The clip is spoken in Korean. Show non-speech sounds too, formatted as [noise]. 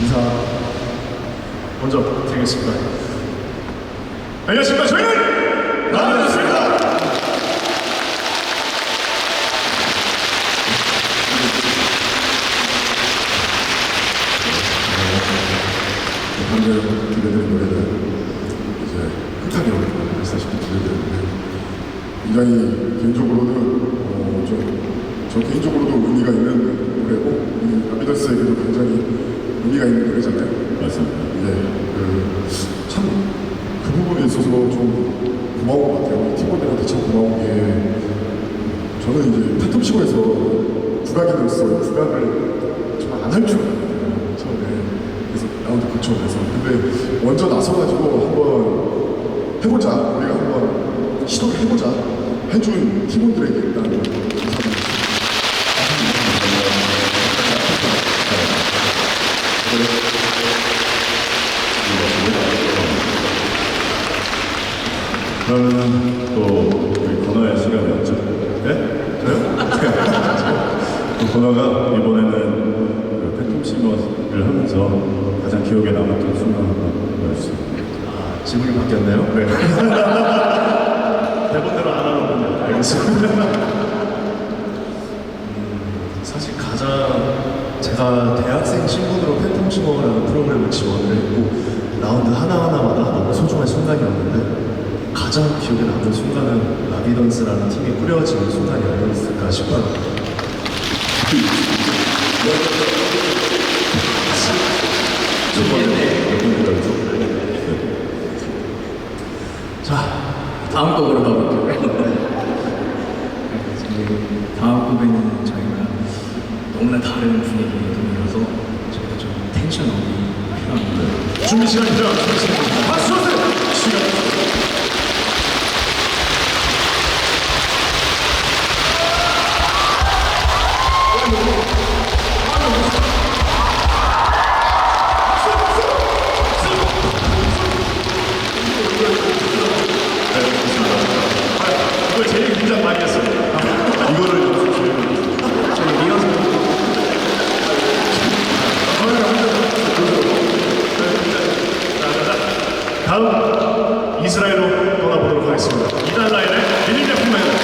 인사 먼저 드리겠습니다. 안녕하십니까. 저희는 나왔습니다. 방금 들려드린 노래는 이제 흩하게 했다시피 들려드렸는데 굉장히 개인적으로는 저 개인적으로도 의미가 있는 노래고 우리 라비더스에게도 굉장히 의미가 있는 노래잖아요. 맞습니다. 네, 그, 참, 그 부분에 있어서 좀 고마운 것 같아요. 우리 팀원들한테 참 고마운 게, 저는 이제 팬텀시고에서 국악인으로서 국악을 정말 안할 줄 알았거든요. 처음에. 그래서 라운드 거쳐오면서. 근데 먼저 나서가지고 한번 해보자. 우리가 한번 시도를 해보자. 해준 팀원들에게 일단 감사드립니다. 그러면 또 우리 건어의 시간이 왔죠. 네? 저요? [laughs] 또 건어가 이번에는 그 팬텀싱어를 하면서 가장 기억에 남았던 순간 한번 보여주세요. 아, 질문이 바뀌었네요. 네. [laughs] 대본대로 안 하는 군요. 알겠습니다. [laughs] 음, 사실 가장 제가 대학생 신분으로 팬텀싱어라는 프로그램을 지원을 했고 라운드 하나하나마다 너무 소중한 순간이었는데 가장 기억에 남는 순간은 라비던스라는 팀이 꾸려지는 순간이 아니었을까 싶어요. 자, 다음 곡으로 가볼게요. 다음 곡에는 저희가 너무나 다른 분위기이라서 저희가 좀 텐션 업이 필요합니다. 준비 시간이 필요합니다. 준비 시간. 박수 주세요. 시간. 다음 이스라엘로 떠나보도록 하겠습니다. 이단 라인의 빌린 제품입니다.